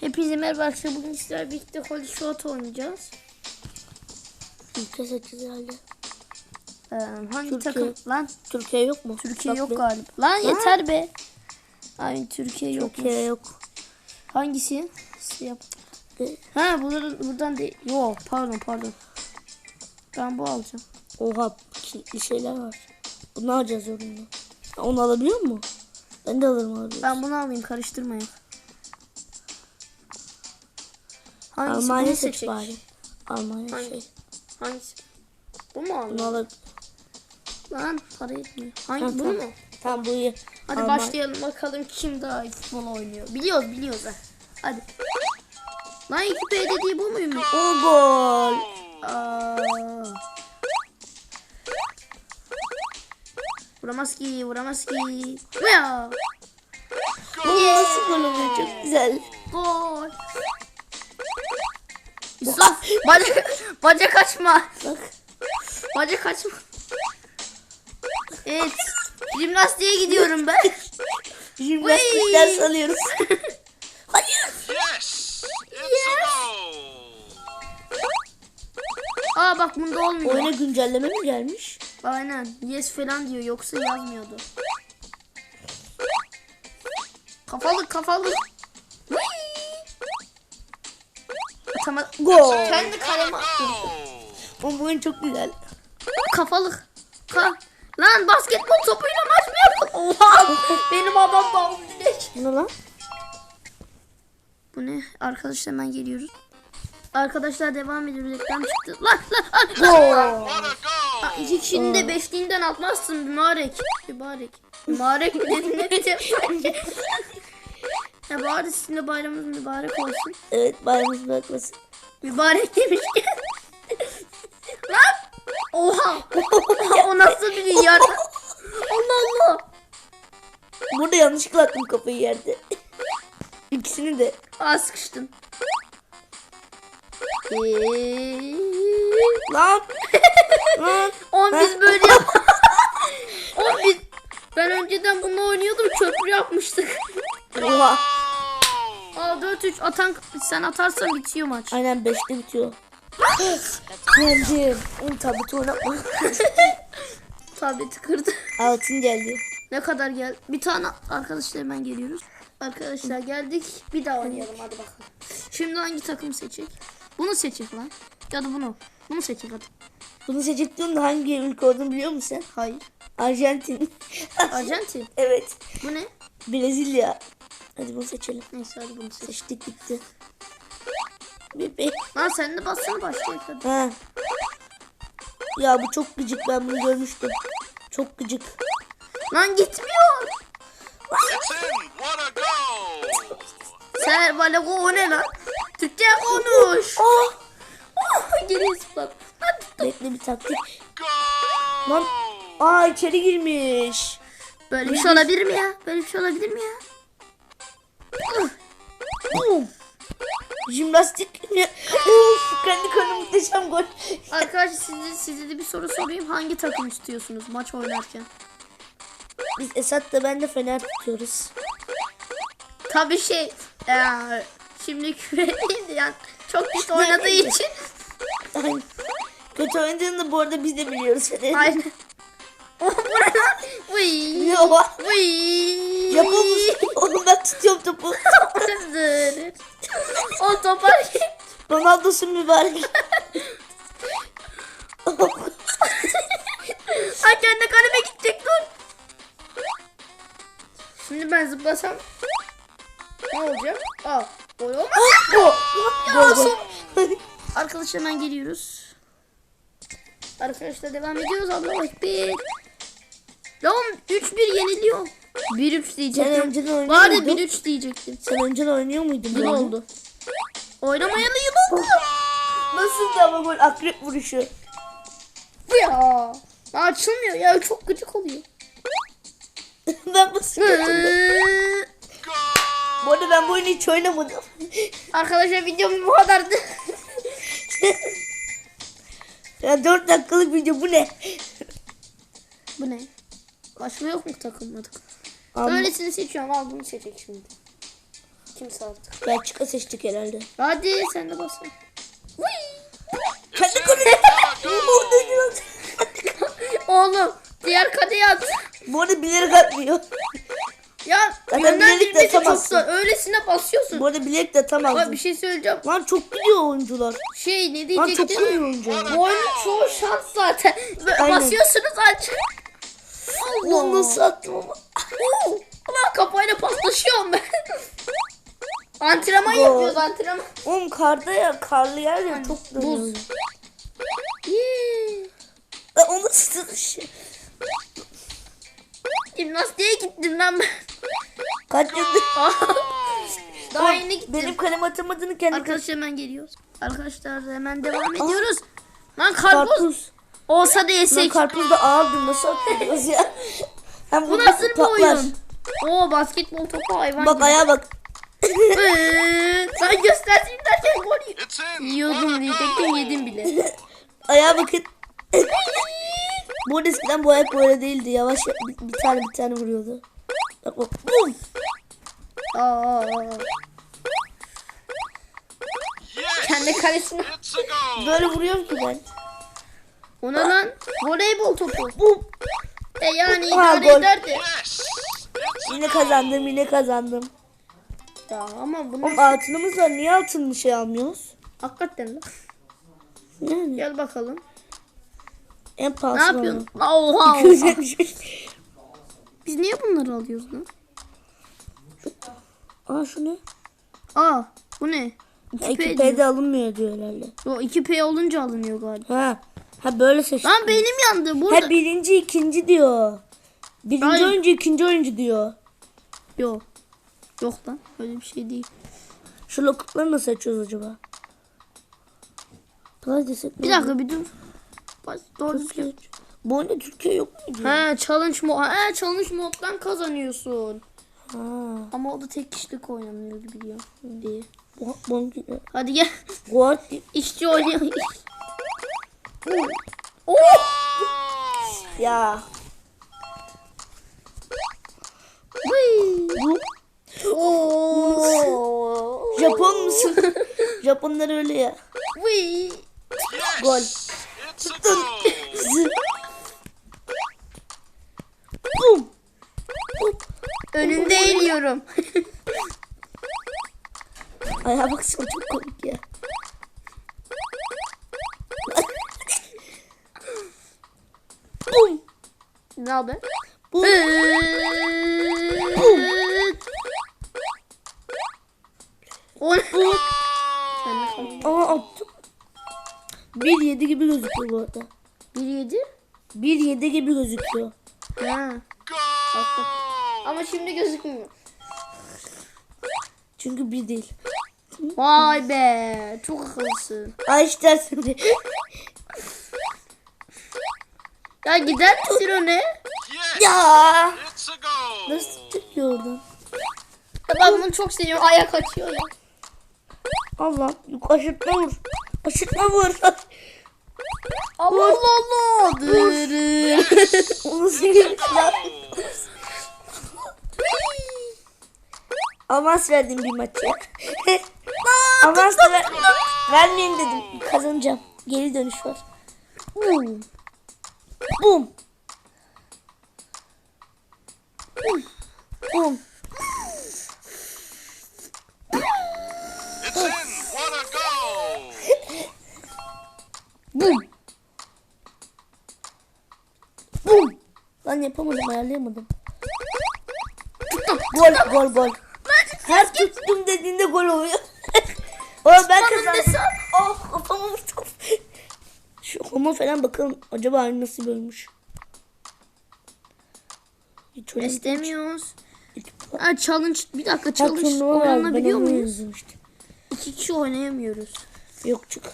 Hepinize merhaba arkadaşlar. Bugün sizlerle birlikte Holy Shot oynayacağız. Ülke seçiz herhalde. Ee, hangi Türkiye. takım? Lan Türkiye yok mu? Türkiye Bak yok bir. galiba. Lan yeter be. Aynen Türkiye yok. Türkiye yok. Hangisi? Yap. De- Ha buradan, buradan değil. Yok pardon pardon. Ben bu alacağım. Oha kilitli şeyler var. Bunu alacağız zorunda. Ha, Onu alabiliyor mu? Ben de alırım abi. Ben bunu alayım karıştırmayın. Hangisi? Almanya seç bari. Almanya Hangi? şey. Hangisi? Bu mu Bunu alır. Lan para yetmiyor. Hangi Ha, bunu tamam. mu? Tamam bu iyi. Hadi Alman- başlayalım bakalım kim daha iyi futbol oynuyor. Biliyoruz biliyoruz ha. Hadi. Lan 2P dediği bu muymuş? O gol. Aa. Vuramaz ki, vuramaz ki. Ya. Bu nasıl gol oluyor? Çok güzel. Gol. Yusuf, bacak, bacak açma. Bak. Bacak açma. Evet. Jimnastiğe gidiyorum ben. Jimnastik ders alıyoruz. Hayır. Yes! It's a goal! Aa bak bunda olmuyor. Oyuna güncelleme mi gelmiş? Aynen. Yes falan diyor. Yoksa yazmıyordu. Kafalı kafalı. Atama. Gol. Kendi kaleme. Goal! Ama bu oyun çok güzel. Kafalık. Ka Lan basketbol topuyla maç mı yaptın? Oha. Benim adam. Bu ne lan? Bu ne? Arkadaşlar hemen geliyoruz. Arkadaşlar devam ediyoruz. Reklam çıktı. Lan lan. lan. Gol. What a goal! Ha, iki kişinin de beşliğinden atmazsın mübarek. Mübarek. Mübarek ne sanki. Ya bari sizin de bayramınız mübarek olsun. Evet bayramımız bırakmasın. Mübarek demişken. Lan! Oha! o nasıl bir yer? Allah Allah! Burada yanlışlıkla attım kafayı yerde. İkisini de. Aa sıkıştım. Eee... Lan. Lan. On biz böyle yap. On biz... Ben önceden bunu oynuyordum köprü yapmıştık. Oha. Aa 4-3 atan sen atarsan bitiyor maç. Aynen 5'te bitiyor. Yendim. Onu tableti oynatma. Tableti kırdı. Altın geldi. ne kadar gel? Bir tane arkadaşlar hemen geliyoruz. Arkadaşlar geldik. Bir daha oynayalım hadi bakalım. Şimdi hangi takım seçecek? Bunu seçecek lan. Ya da bunu. Bunu seçecek hadi. Bunu seçecektim de hangi ülke olduğunu biliyor musun sen? Hayır. Arjantin. Arjantin. evet. Bu ne? Brezilya. Hadi bunu seçelim. Neyse hadi bunu seç. Seçtik bitti. Bebe. Lan sen de bassana başlayalım hadi. Ha. Ya bu çok gıcık ben bunu görmüştüm. Çok gıcık. Lan gitmiyor. It's in! What a goal! Sen bana o ne lan? Türkçe konuş. Oh. Oh, geri zıplat. Bekle bir taktik. Lan. Aa içeri girmiş. Böyle bir şey olabilir mi ya? Böyle bir şey olabilir mi ya? Jimnastik. Kendi kanı muhteşem gol. Arkadaşlar size, size de bir soru sorayım. Hangi takım istiyorsunuz maç oynarken? Biz Esat'la ben de Fener tutuyoruz. Tabii şey eee, şimdi küre değil de yani çok kötü oynadığı için Aynen. Kötü oynadığını bu arada biz de biliyoruz aynen. Bu ne o? Vıy. Yapamaz. Oğlum ben tutuyorum topu. O topar. Ronaldo'sun mübarek. Ay kendi kaleme gidecek dur. Şimdi ben zıplasam ne olacak? Aa, gol olmaz. Gol. Gol, gol. Arkadaşlar hemen geliyoruz. Arkadaşlar devam ediyoruz. Allah ekber. Lan 3-1 yeniliyor. 1-3 Sen diyecektim. Var ya muydun? 1-3 diyecektim. Sen önceden oynuyor muydun? Yıl oldu. Oynamayalı yıl oldu. Nasıl da ama gol akrep vuruşu. Ya. Açılmıyor ya çok gıcık oluyor. ben basıyorum. Hı. bu arada ben bu oyunu hiç oynamadım. Arkadaşlar videom bu kadardı. ya 4 dakikalık video bu ne? bu ne? Başka yok mu takılmadık? Ama Öylesini seçiyorum al bunu seçecek şimdi. kimse artık. Belçika seçtik herhalde. Hadi sen de basın. Kendi Oğlum diğer kadeye at. Bu arada bilerek atmıyor. Ya Zaten bilerek de atamazsın. Öylesine basıyorsun. Bu arada bilerek de Bak atamazdım. bir şey söyleyeceğim. Lan çok gidiyor oyuncular. Şey ne Lan çok iyi oyuncular. Bu oyunun çoğu şans zaten. Aynen. Basıyorsunuz aç. Allah. nasıl attım ama. Ulan kafayla paslaşıyorum ben. antrenman Gol. yapıyoruz antrenman. Oğlum karda ya karlı yer ya çok Buz. dönüyor. Yee. Lan o nasıl şey? Jimnastiğe gittim lan ben. Kaç yıldır? Daha yeni gittim. Benim kalem atamadığını kendi Arkadaşlar hemen geliyoruz. Arkadaşlar hemen devam ediyoruz. Lan karpuz karpuz. Olsa da Lan yesek. karpuz da ağırdı nasıl atıyoruz ya? Hem Bu burada nasıl bir oyun? Oo basketbol topu hayvan Bak gibi. ayağa bak. Ee, ben göstereyim derken gol yiyordum diyecektim yedim bile. Ayağa bakın. bu eskiden bu ayak böyle değildi. Yavaş bir, bir tane bir tane vuruyordu. Bak bak. Bum. Aa, kendi kalesine. Böyle vuruyorum ki ben. Ona lan voleybol topu. Bum. E yani Aa, idare gol. ederdi. Yine kazandım yine kazandım. Ya ama bunu Oğlum altınımız var. Niye altın şey almıyoruz? hakikaten lan. Yani Gel bakalım. en Ne pahalı yapıyorsun? La Oha. oha. 270. Biz niye bunları alıyoruz lan? Aa şu ne? Aa bu ne? 2P 2P diyor. de alınmıyor diyor herhalde. O 2P olunca alınıyor galiba. Ha. Ha böyle seçtim. Lan beynim yandı burada. Ha birinci ikinci diyor. Birinci Hayır. oyuncu ikinci oyuncu diyor. Yok. Yok lan öyle bir şey değil. Şu lokutları nasıl açıyoruz acaba? Play desek Bir dakika bir dur. Bas, doğru düzgün. Bu oyunda Türkiye yok muydu? He challenge mod. He challenge moddan kazanıyorsun. Ha. Ama o da tek kişilik oynanıyor gibi ya. İyi. Bu, bu, Hadi gel. Guard İşçi oynayalım. Oo. ya. Oo. Japon musun? Japonlar öyle ya. Gol. Zı. Bum. Önünde eğiliyorum. Ayağa baksana çok komik ya. Bum. Ne haber? Bum. O ne? Goal. Aa attım. 1-7 gibi gözüküyor bu arada. Bir yedi. 1-7 gibi gözüküyor. Ha. Ama şimdi gözükmüyor. Çünkü 1 değil. Vay be. Çok akıllısın. Ay işte dersin. Ya gider misin öne? Ya. Nasıl çıkıyor oradan? Ben bunu çok seviyorum. Ayak açıyor ya. Allah. Aşırtma vur. Aşırtma vur. Allah Allah Allah. Onu Goal. Avans verdim bir maçı. Avans da ver, vermeyeyim dedim. Kazanacağım. Geri dönüş var. Bum. Bum. Bum. It's in. What a goal. Bum. Bum. Lan yapamadım ayarlayamadım. Gol gol gol. Her tuttum dediğinde gol oluyor. Oğlum ben kazandım. Oh vurdum. Şu homo falan bakalım acaba aynı nasıl bölmüş. İstemiyoruz. Ha challenge. Bir dakika Ha, challenge oynanabiliyor muyuz? İki kişi oynayamıyoruz. Yok çık.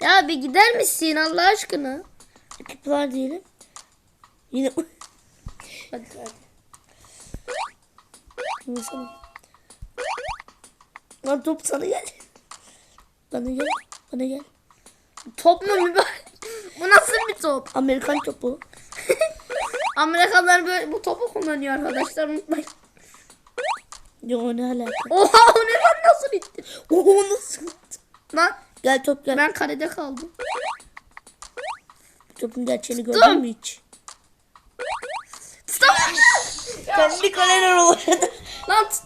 Ya bir gider misin Allah aşkına? Ekipler diyelim. Yine Hadi hadi. Mesela. Lan top sana gel. Bana gel. Bana gel. Top mu mübarek? Bu nasıl bir top? Amerikan topu. Amerikalılar böyle bu topu kullanıyor arkadaşlar unutmayın. Yo ne alaka? Oha o ne lan nasıl bitti? Oho nasıl? Lan Gel top gel. ben karede kaldım. Topun gerçeğini gördün mü hiç? Tutamadım. Kendi kaleler orada. Lan tut,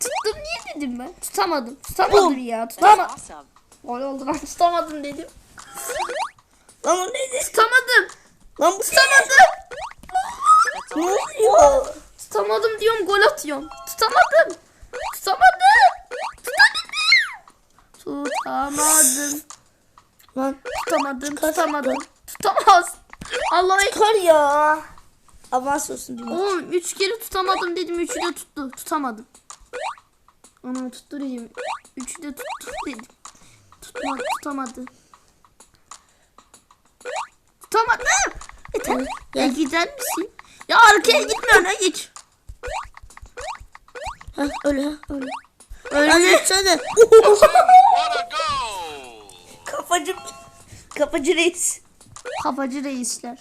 tuttum niye dedim ben? Tutamadım. Tutamadım ya. Tutamadım. Gol oldu lan tutamadım dedim. Lan o neydi? Tutamadım. Lan bu Tutamadım. Ne oluyor? Tutamadım diyorum gol atıyorum. Tutamadım. Tutamadım. Tutamadım. Tutamadım. Lan Tutamadım. Tutamadım. Tutamaz. Allah ekber. kar ya. Avans olsun diye. Oğlum üç kere tutamadım dedim. Üçü de tuttu. Tutamadım. Ana tuttu dedim. Üçü de tuttu dedim. Tutmadı. Tutamadı. Tutamadım. E tamam. Ya gider misin? Ya arkaya gitme öne geç. Ha öyle ha öyle. Öyle. Goal! Kafacı. Kafacı reis. Kafacı reisler.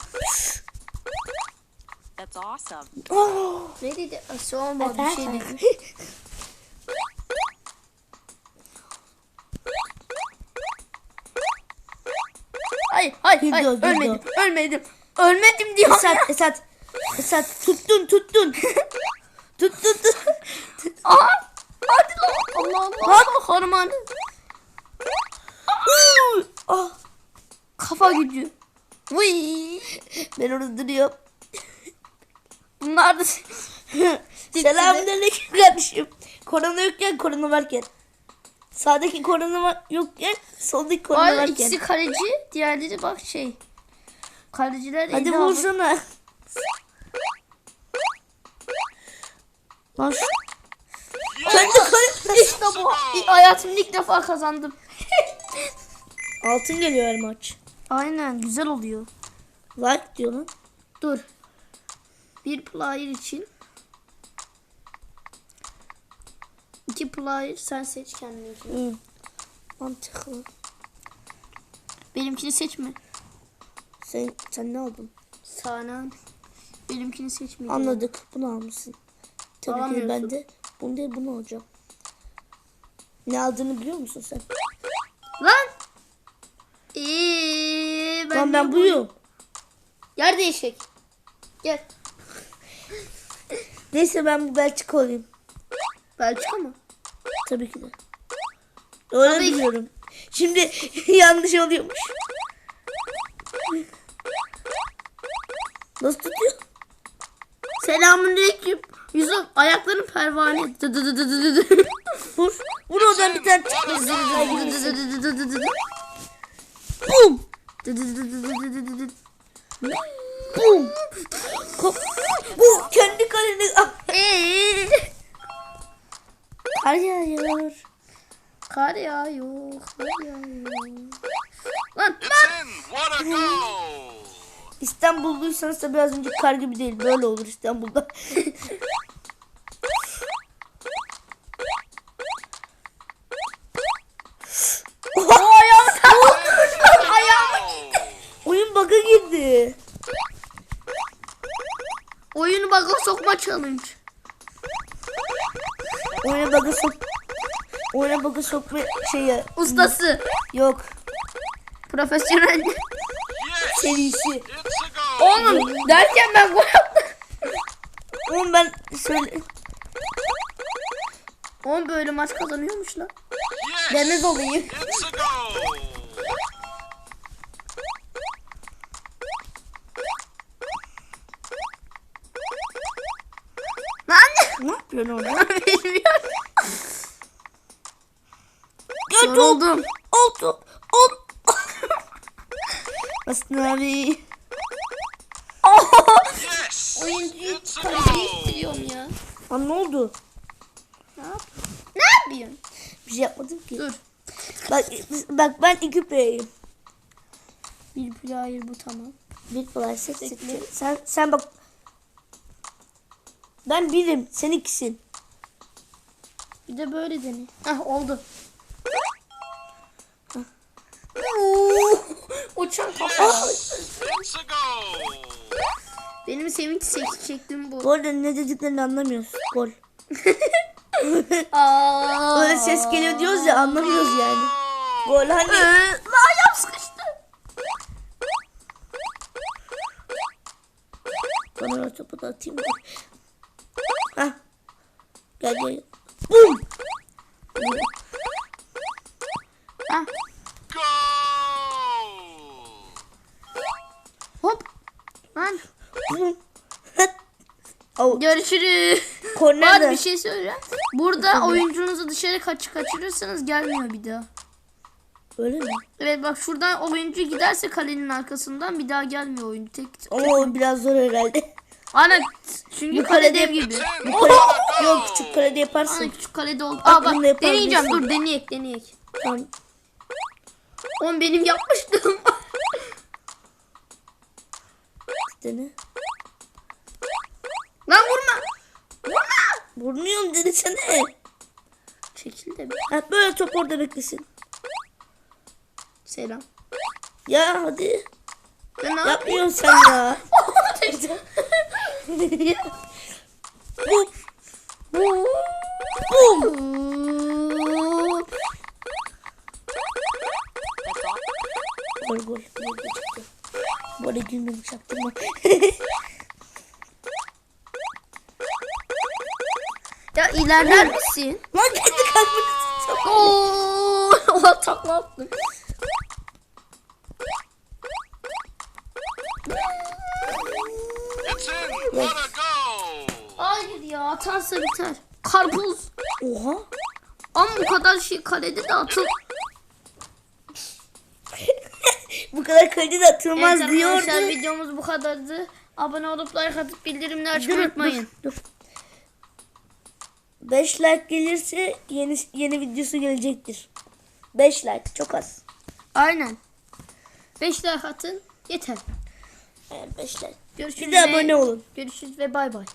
That's awesome. Oh. Ne dedi? Olmadı bir şey dedi. Hayır hayır hayır ölmedim ölmedim. Ölmedim diyorum ya. Esat Esat. Esat tuttun tuttun. tuttun tut. Aha. Hadi lan. Allah Allah. Allah harmanı. Ah. Kafa gücü. Vıy. Ben orada duruyorum. Bunlar da Selamünaleyküm kardeşim. Korona yokken korona varken. Sağdaki korona var- yokken soldaki korona Var varken. ikisi kaleci, diğerleri bak şey. Kaleciler Hadi vursana. Lan şu kale- İşte bu. Hayatımda ilk defa kazandım. Altın geliyor her maç. Aynen güzel oluyor. Like diyor lan. Dur. Bir player için. İki player sen seç kendini. Hı. Mantıklı. Benimkini seçme. Sen, sen ne aldın? Sana. Benimkini seçme. Anladık. Bunu almışsın. Tabii ki ben de bunu değil bunu alacağım. Ne aldığını biliyor musun sen? Lan. Eee ben, Lan ben buyum. Yer değişik. Gel. Neyse ben bu Belçika olayım. Belçika mı? Tabii ki de. Öyle Tabii ki. biliyorum. Şimdi yanlış oluyormuş. Nasıl tutuyor? Selamünaleyküm. Yusuf ayakların pervane. Vur. Vur oradan bir tane çıkmasın. Bum. Bum. Kop. Bu kendi kaleni. Kar yağıyor. Kar yağıyor. Kar yağıyor. Lan lan. İstanbulluysanız da biraz önce kar gibi değil. Böyle olur İstanbul'da. Challenge. Oyuna bug'a sok. Oyuna bug'a sokma şeyi. Ustası. Yok. Profesyonel. Serisi. Oğlum derken ben gol. Oğlum ben söyle. Oğlum böyle maç kazanıyormuş lan. Demez olayım. Yapıyorsun orada? Bilmiyorum. Gel top. Yoruldum. Ol top. Ol. Aslan abi. Oyuncuyu kaleciyi ittiriyorum ya. Lan ne oldu? Ne yap? Ne yapıyorsun? Bir şey yapmadım ki. Dur. Bak, bak ben iki play'im. Bir player bu tamam. Bir play set seçeceğim. Sen, sen bak. Ben birim. Sen ikisin. Bir de böyle dene. Hah oldu. Uçan kafa. Benim sevinç çektiğim bu. Bu arada ne dediklerini anlamıyorsun. Gol. Böyle ses geliyor diyoruz ya anlamıyoruz yani. Gol hani. Ayağım sıkıştı. Bana topu da atayım. Hah. Gel gel. Bum. Ha, Goal! hop. Lan. Au. görüşürüz. Korner de. bir şey söyleyeceğim. Burada oyuncunuzu dışarı kaç kaçırırsanız gelmiyor bir daha. Öyle mi? Evet bak şuradan oyuncu giderse kalenin arkasından bir daha gelmiyor oyuncu. Tek Ama o biraz zor herhalde. Ana çünkü kalede- dev gibi. Bu kale, yok küçük kalede Ana yaparsın. küçük kalede oldu. Aa bak deneyeceğim dur deneyek deneyek. Tamam. On benim yapmıştım. Dene. Lan vurma. Vurma. Vurmuyorum dedi sana. Çekil de. Ha, böyle top orada beklesin. Selam. Ya hadi. Ben ne yapayım? Yapmıyorsun sen ya. Bum. Bum. Bum. Gol gol. Gol çıktı. Arada gülmemi çaktırma. Ya ilerler misin? Lan kendi kalbini Oo, o takla attım. What a goal! Hayır ya atarsa biter. Karpuz. Oha. Ama bu kadar şey kalede de atıl. Bu kadar kalite de atılmaz Evet diyordu. arkadaşlar videomuz bu kadardı. Abone olup like atıp bildirimleri açmayı unutmayın. Dur, dur. 5 like gelirse yeni yeni videosu gelecektir. 5 like çok az. Aynen. 5 like atın yeter. Evet 5 like. Görüşürüz Bir de ve- abone olun. Görüşürüz ve bay bay.